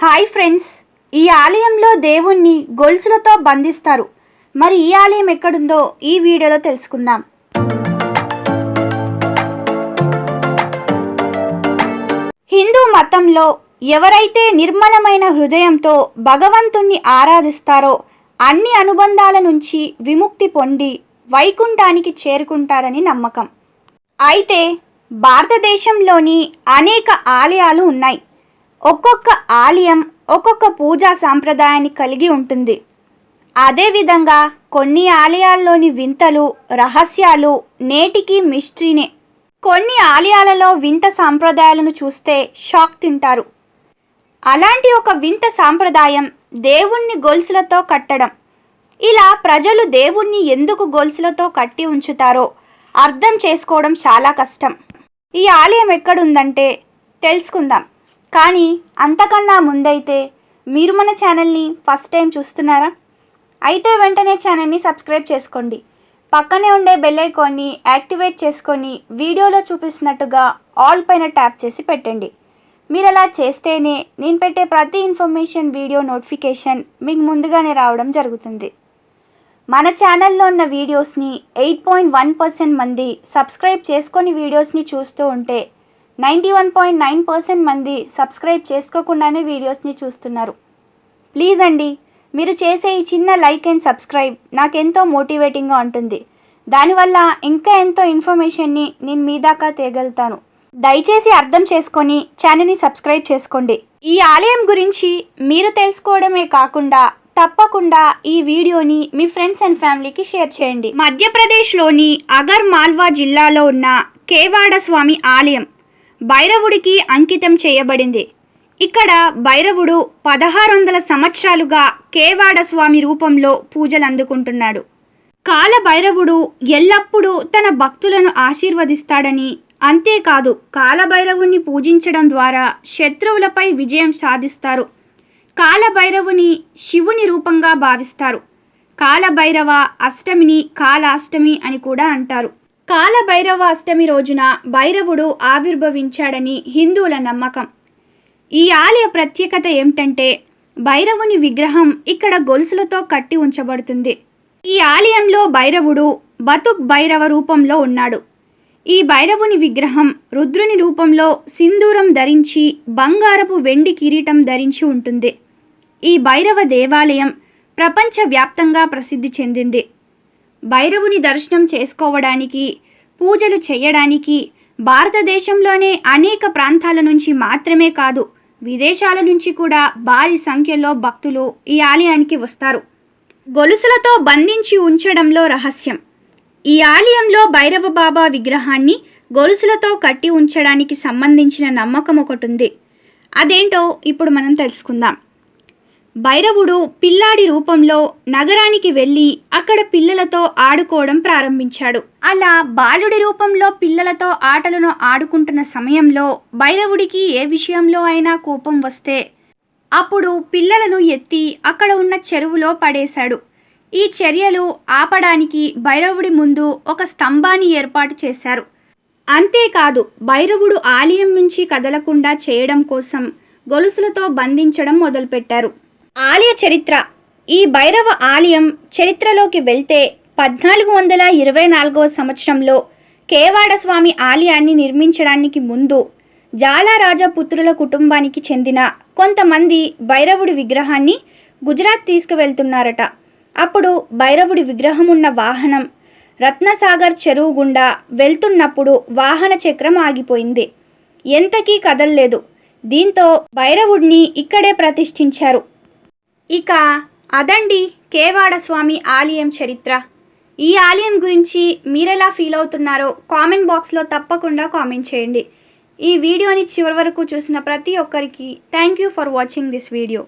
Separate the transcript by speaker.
Speaker 1: Hi friends ఈ ఆలయంలో దేవుణ్ణి గొలుసులతో బంధిస్తారు. మరి ఈ ఆలయం ఎక్కడుందో ఈ వీడియోలో తెలుసుకుందాం. హిందూ మతంలో ఎవరైతే నిర్మలమైన హృదయంతో భగవంతుణ్ణి ఆరాధిస్తారో అన్ని అనుబంధాల నుంచి విముక్తి పొంది వైకుంఠానికి చేరుకుంటారని నమ్మకం. అయితే భారతదేశంలోని అనేక ఆలయాలు ఉన్నాయి. ఒక్కొక్క ఆలయం ఒక్కొక్క పూజా సాంప్రదాయాన్ని కలిగి ఉంటుంది. అదేవిధంగా కొన్ని ఆలయాల్లోని వింతలు రహస్యాలు నేటికి మిస్ట్రీనే. కొన్ని ఆలయాలలో వింత సాంప్రదాయాలను చూస్తే షాక్ తింటారు. అలాంటి ఒక వింత సాంప్రదాయం దేవుణ్ణి గొలుసులతో కట్టడం. ఇలా ప్రజలు దేవుణ్ణి ఎందుకు గొలుసులతో కట్టి ఉంచుతారో అర్థం చేసుకోవడం చాలా కష్టం. ఈ ఆలయం ఎక్కడుందంటే తెలుసుకుందాం. కానీ అంతకన్నా ముందైతే మీరు మన ఛానల్ని ఫస్ట్ టైం చూస్తున్నారా? అయితే వెంటనే ఛానల్ని సబ్స్క్రైబ్ చేసుకోండి. పక్కనే ఉండే బెల్ ఐకాన్ని యాక్టివేట్ చేసుకొని వీడియోలో చూపిస్తున్నట్టుగా ఆల్ పైన ట్యాప్ చేసి పెట్టండి. మీరు అలా చేస్తేనే నేను పెట్టే ప్రతి ఇన్ఫర్మేషన్ వీడియో నోటిఫికేషన్ మీకు ముందుగానే రావడం జరుగుతుంది. మన ఛానల్లో ఉన్న వీడియోస్ని ఎయిట్ పాయింట్ వన్ పర్సెంట్ మంది సబ్స్క్రైబ్ చేసుకొని వీడియోస్ని చూస్తూ ఉంటే ninety one point nine percent మంది సబ్స్క్రైబ్ చేసుకోకుండానే వీడియోస్ని చూస్తున్నారు. ప్లీజ్ అండి మీరు చేసే ఈ చిన్న లైక్ అండ్ సబ్స్క్రైబ్ నాకెంతో మోటివేటింగ్గా ఉంటుంది. దానివల్ల ఇంకా ఎంతో ఇన్ఫర్మేషన్ని నేను మీ దాకా తేగలుగుతాను దయచేసి అర్థం చేసుకొని ఛానల్ని సబ్స్క్రైబ్ చేసుకోండి. ఈ ఆలయం గురించి మీరు తెలుసుకోవడమే కాకుండా తప్పకుండా ఈ వీడియోని మీ ఫ్రెండ్స్ అండ్ ఫ్యామిలీకి షేర్ చేయండి. మధ్యప్రదేశ్లోని అగర్ మాల్వా జిల్లాలో ఉన్న కేవాడ స్వామి ఆలయం భైరవుడికి అంకితం చేయబడింది. ఇక్కడ భైరవుడు పదహారు వందల సంవత్సరాలుగా కేవాడ స్వామి రూపంలో పూజలు అందుకుంటున్నాడు కాల భైరవుడు ఎల్లప్పుడూ తన భక్తులను ఆశీర్వదిస్తాడని అంతేకాదు కాలభైరవుని పూజించడం ద్వారా శత్రువులపై విజయం సాధిస్తారు. కాలభైరవుని శివుని రూపంగా భావిస్తారు. కాలభైరవ అష్టమిని కాలాష్టమి అని కూడా అంటారు. కాలభైరవ అష్టమి రోజున భైరవుడు ఆవిర్భవించాడని హిందువుల నమ్మకం. ఈ ఆలయ ప్రత్యేకత ఏమిటంటే భైరవుని విగ్రహం ఇక్కడ గొలుసులతో కట్టి ఉంచబడుతుంది. ఈ ఆలయంలో భైరవుడు బతుక్ భైరవ రూపంలో ఉన్నాడు. ఈ భైరవుని విగ్రహం రుద్రుని రూపంలో సింధూరం ధరించి బంగారపు వెండి కిరీటం ధరించి ఉంటుంది. ఈ భైరవ దేవాలయం ప్రపంచవ్యాప్తంగా ప్రసిద్ధి చెందింది. భైరవుని దర్శనం చేసుకోవడానికి పూజలు చేయడానికి భారతదేశంలోనే అనేక ప్రాంతాల నుంచి మాత్రమే కాదు విదేశాల నుంచి కూడా భారీ సంఖ్యలో భక్తులు ఈ ఆలయానికి వస్తారు. గొలుసులతో బంధించి ఉంచడంలో రహస్యం. ఈ ఆలయంలో భైరవ బాబా విగ్రహాన్ని గొలుసులతో కట్టి ఉంచడానికి సంబంధించిన నమ్మకం ఒకటి ఉంది. అదేంటో ఇప్పుడు మనం తెలుసుకుందాం. భైరవుడు పిల్లాడి రూపంలో నగరానికి వెళ్ళి అక్కడ పిల్లలతో ఆడుకోవడం ప్రారంభించాడు. అలా బాలుడి రూపంలో పిల్లలతో ఆటలను ఆడుకుంటున్న సమయంలో భైరవుడికి ఏ విషయంలో అయినా కోపం వస్తే అప్పుడు పిల్లలను ఎత్తి అక్కడ ఉన్న చెరువులో పడేశాడు. ఈ చర్యలు ఆపడానికి భైరవుడి ముందు ఒక స్తంభాన్ని ఏర్పాటు చేశారు. అంతేకాదు భైరవుడు ఆలయం నుంచి కదలకుండా చేయడం కోసం గొలుసులతో బంధించడం మొదలుపెట్టారు. ఆలయ చరిత్ర. ఈ భైరవ ఆలయం చరిత్రలోకి వెళ్తే పద్నాలుగు వందల ఇరవై నాలుగవ సంవత్సరంలో కేవాడ స్వామి ఆలయాన్ని నిర్మించడానికి ముందు జాలారాజా పుత్రుల కుటుంబానికి చెందిన కొంతమంది భైరవుడి విగ్రహాన్ని గుజరాత్ తీసుకువెళ్తున్నారట. అప్పుడు భైరవుడి విగ్రహం ఉన్న వాహనం రత్నసాగర్ చెరువు గుండా వెళ్తున్నప్పుడు వాహన చక్రం ఆగిపోయింది. ఎంతకీ కదల్లేదు. దీంతో భైరవుడిని ఇక్కడే ప్రతిష్ఠించారు. ఇక అదండి కేవాడ స్వామి ఆలయం చరిత్ర. ఈ ఆలయం గురించి మీరెలా ఫీల్ అవుతున్నారో కామెంట్ బాక్స్లో తప్పకుండా కామెంట్ చేయండి. ఈ వీడియోని చివరి వరకు చూసిన ప్రతి ఒక్కరికి thank you for watching this video.